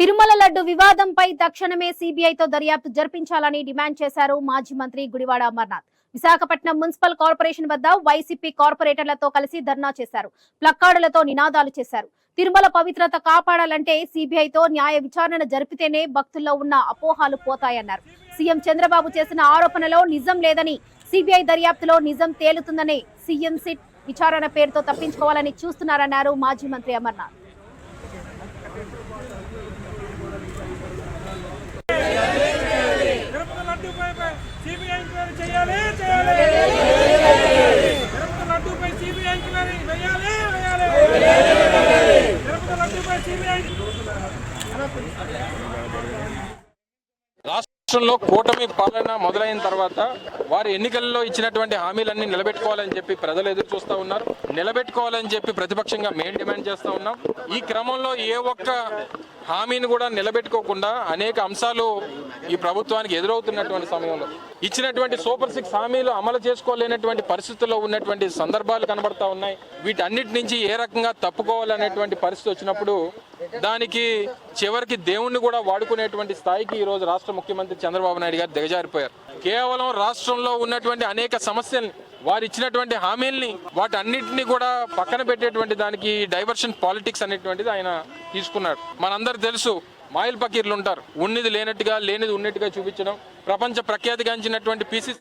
తిరుమల లడ్డు వివాదంపై తక్షణమే సీబీఐతో దర్యాప్తు జరిపించాలని డిమాండ్ చేశారు మాజీ మంత్రి గుడివాడ అమర్నాథ్. విశాఖపట్నం మున్సిపల్ కార్పొరేషన్ వద్ద వైసీపీ కార్పొరేటర్లతో కలిసి ధర్నా చేశారు. ప్లక్కార్డులతో నినాదాలు చేశారు. తిరుమల పవిత్రత కాపాడాలంటే సీబీఐతో న్యాయ విచారణ జరిపితేనే భక్తుల్లో ఉన్న అపోహాలు పోతాయన్నారు. సీఎం చంద్రబాబు చేసిన ఆరోపణలో నిజం లేదని సీబీఐ దర్యాప్తులో నిజం తేలుతుందని సీఎం సిట్ విచారణ పేరుతో తప్పించుకోవాలని చూస్తున్నారన్నారు మాజీ మంత్రి అమర్నాథ్. రాష్ట్రంలో కూటమి పాలన మొదలైన తర్వాత వారు ఎన్నికల్లో ఇచ్చినటువంటి హామీలన్నీ నిలబెట్టుకోవాలని చెప్పి ప్రజలు ఎదురు చూస్తూ ఉన్నారు. నిలబెట్టుకోవాలని చెప్పి ప్రతిపక్షంగా మేము డిమాండ్ చేస్తూ ఉన్నాం. ఈ క్రమంలో ఏ ఒక్క హామీని కూడా నిలబెట్టుకోకుండా అనేక అంశాలు ఈ ప్రభుత్వానికి ఎదురవుతున్నటువంటి సమయంలో ఇచ్చినటువంటి సూపర్ సిక్స్ హామీలు అమలు చేసుకోలేనటువంటి పరిస్థితుల్లో ఉన్నటువంటి సందర్భాలు కనబడతా ఉన్నాయి. వీటన్నిటి నుంచి ఏ రకంగా తప్పుకోవాలనేటువంటి పరిస్థితి వచ్చినప్పుడు దానికి చివరికి దేవుణ్ణి కూడా వాడుకునేటువంటి స్థాయికి ఈ రోజు రాష్ట్ర ముఖ్యమంత్రి చంద్రబాబు నాయుడు గారు దిగజారిపోయారు. కేవలం రాష్ట్రంలో ఉన్నటువంటి అనేక సమస్యల్ని వారు ఇచ్చినటువంటి హామీల్ని వాటన్నిటిని కూడా పక్కన పెట్టేటువంటి దానికి డైవర్షన్ పాలిటిక్స్ అనేటువంటిది ఆయన తీసుకున్నాడు మనందరు తెలుసు మాయిల్ పకీర్లు ఉంటారు. ఉన్నది లేనట్టుగా లేనిది ఉన్నట్టుగా చూపించడం ప్రపంచ ప్రఖ్యాతిగాంచినటువంటి పీసీసీ